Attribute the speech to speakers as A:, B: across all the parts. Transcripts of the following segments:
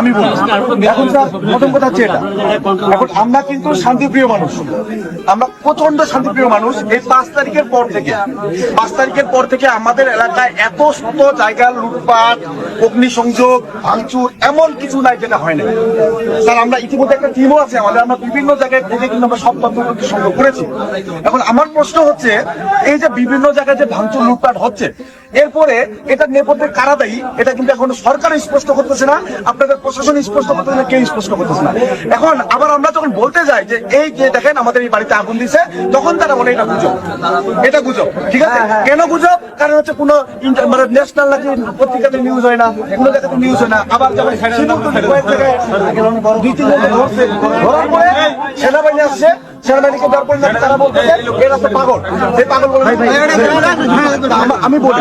A: আমি বলব। এখন স্যার প্রথম কথা হচ্ছে এটা। এখন আমরা কিন্তু শান্তিপ্রিয় মানুষ। আমরা প্রচণ্ড শান্তিপ্রিয় মানুষ। এই পাঁচ তারিখের পর থেকে পাঁচ তারিখের পর থেকে আমাদের এলাকায় এত শত জায়গা লুটপাট অগ্নিসংযোগ ভাঙচুর এমন কিছু নাই যেটা হয় না স্যার আমরা ইতিমধ্যে একটা টিমও আছে আমাদের। আমরা বিভিন্ন জায়গায় থেকে কিন্তু আমরা সব তথ্য সংগ্রহ করেছি। এখন আমার প্রশ্ন হচ্ছে এই যে বিভিন্ন জায়গায় যে ভাঙচুর লুটপাট হচ্ছে এরপরে এটা নেপথ্যে কারা দায়ী? এটা কিন্তু এখন সরকার স্পষ্ট করতেছে না। আপনাদের প্রশাসন স্পষ্ট করতেছে না কেউ স্পষ্ট করতেছে না। এখন আবার আমরা যখন বলতে যাই যে এই যে দেখেন আমাদের এই বাড়িতে আগুন দিছে তখন তারা বলে এটা গুজব। এটা গুজব ঠিক আছে? কেন গুজব? কারণ হচ্ছে কোনো মানে ন্যাশনাল নাকি পত্রিকাতে নিউজ হয় না কোনো জায়গাতে নিউজ হয় না। আবার দুই তিন ধরছে ধরার পরে সেনাবাহিনী আসছে সেনাবাহিনীকে দেওয়ার পরে নাকি তারা এরা তো পাগল। এই পাগল বলে আমি বলি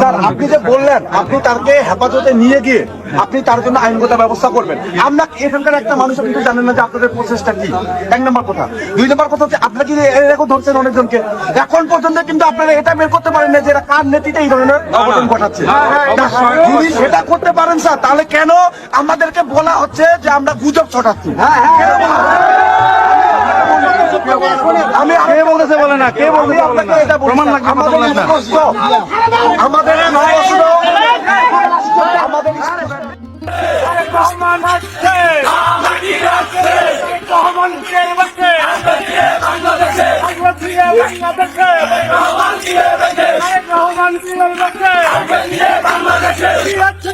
A: স্যার আপনি যে বললেন আপনি তাকে হেফাজতে নিয়ে গিয়ে আপনি তার জন্য আইনগত ব্যবস্থা করবেন। আমরা এখানকার একটা মানুষ কিন্তু জানেন না যে আপনাদের প্রসেসটা কি। এক নম্বর কথা। দুই নম্বর কথা হচ্ছে আপনারা কি এরকম ধরছেন অনেকজনকে? এখন পর্যন্ত কিন্তু আপনারা এটা বের করতে পারেন না যে এরা কার নেতৃত্বে এই ধরনের অঘটন ঘটাচ্ছে। যদি সেটা করতে পারেন স্যার তাহলে কেন আমাদেরকে বলা হচ্ছে যে আমরা গুজব ছটাচ্ছি? কেন আমি কে বলতেছে বলে না কে বলতেছে বলে না প্রমাণ লাগবে আমাদের স্পষ্ট আমাদের
B: বাংলাদেশে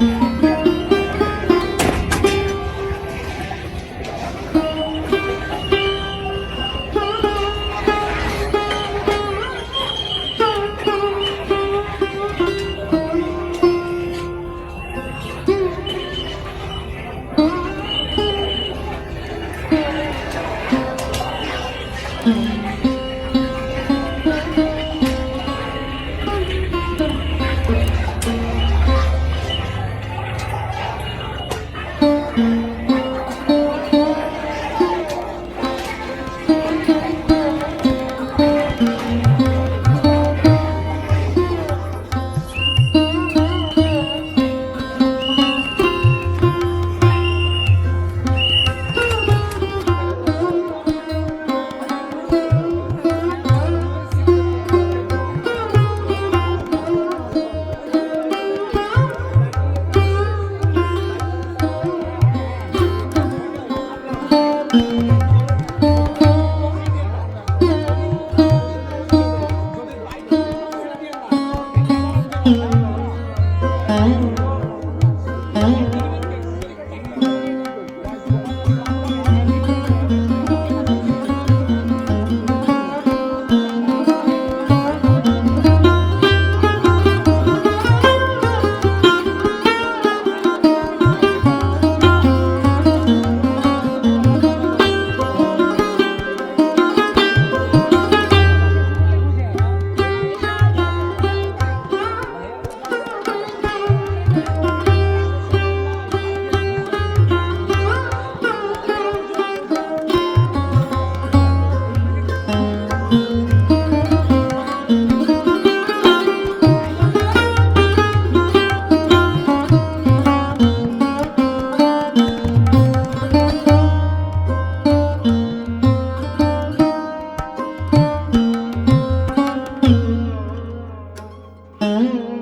B: Yeah. Mm-hmm.